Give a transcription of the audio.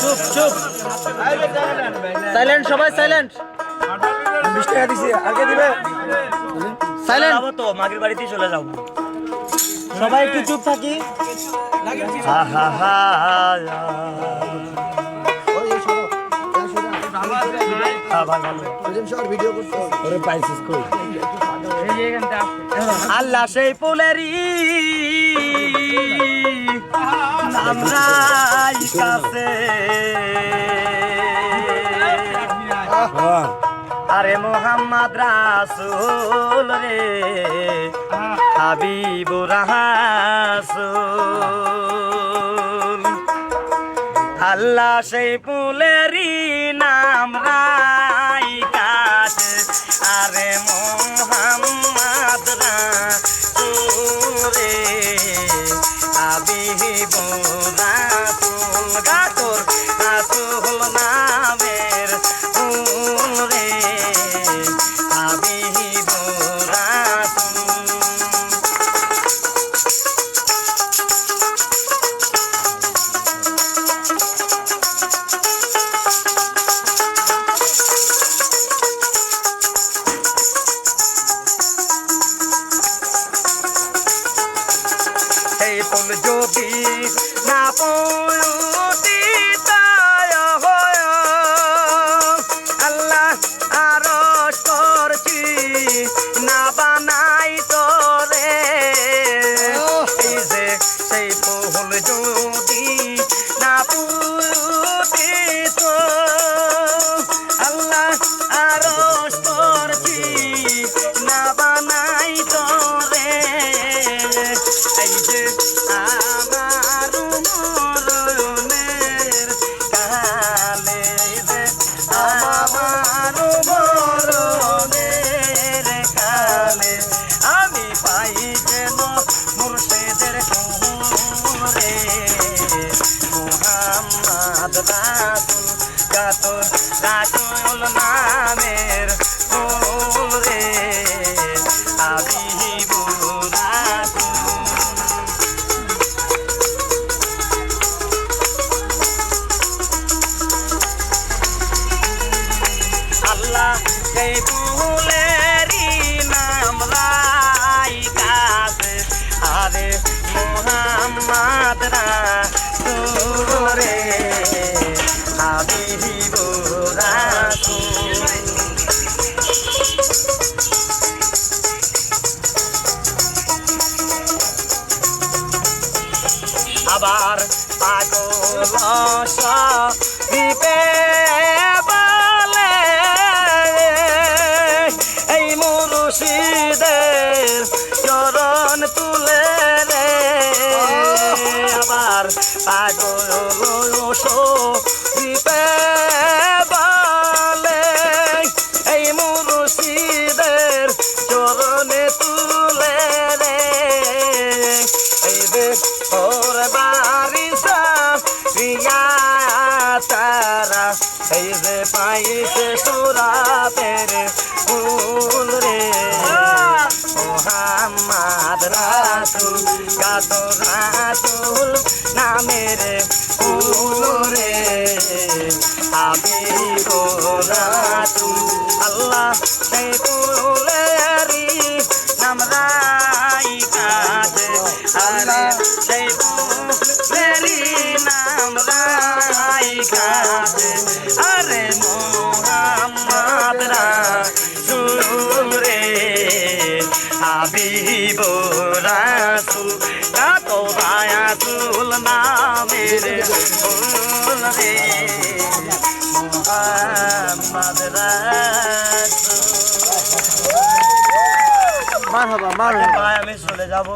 চুপ চুপ সাইলেন্ট সবাই সাইলেন্ট বিশ টাকা দিছি আগে দিবে সাইলেন্ট তো মাগের বাড়িতেই চলে যাব সবাই একটু চুপ থাকি। হা হা হা আল্লাহ সেই ফুলেরই আমরাই কাছে। আরে মোহাম্মদ রাসুল রে হাবিবুর রাসুল। আল্লাহ সেই পুলেরি নাম রাই কাছে আরে মোহাম্মদ রে হাবিবুর রাসুল। এই ফুল যদি না হয়। আল্লাহ আরও করছি না বানাই তোরে। এই যে সেই ফুল যদি না পুটি রাসুল গাতর রাসুল নামের ফুল রে রাসুল আল্লাহ সেই পাগল দীপে বলে। এই মুর্শিদের পাইছে সুরা তেরে ফুল রে। মোহাম্মদ নামের ফুল রে। হাবিব রাসুল, আল্লাহ সেই ফুলেরি নাম রাই কাছে আরে সেই ফুলেরি নাম রাই হাবিব রাসুল কত রাসুল নামের ফুল রে মোহাম্মদ রাসুল মার হবা মার হবা আমি চলে যাব।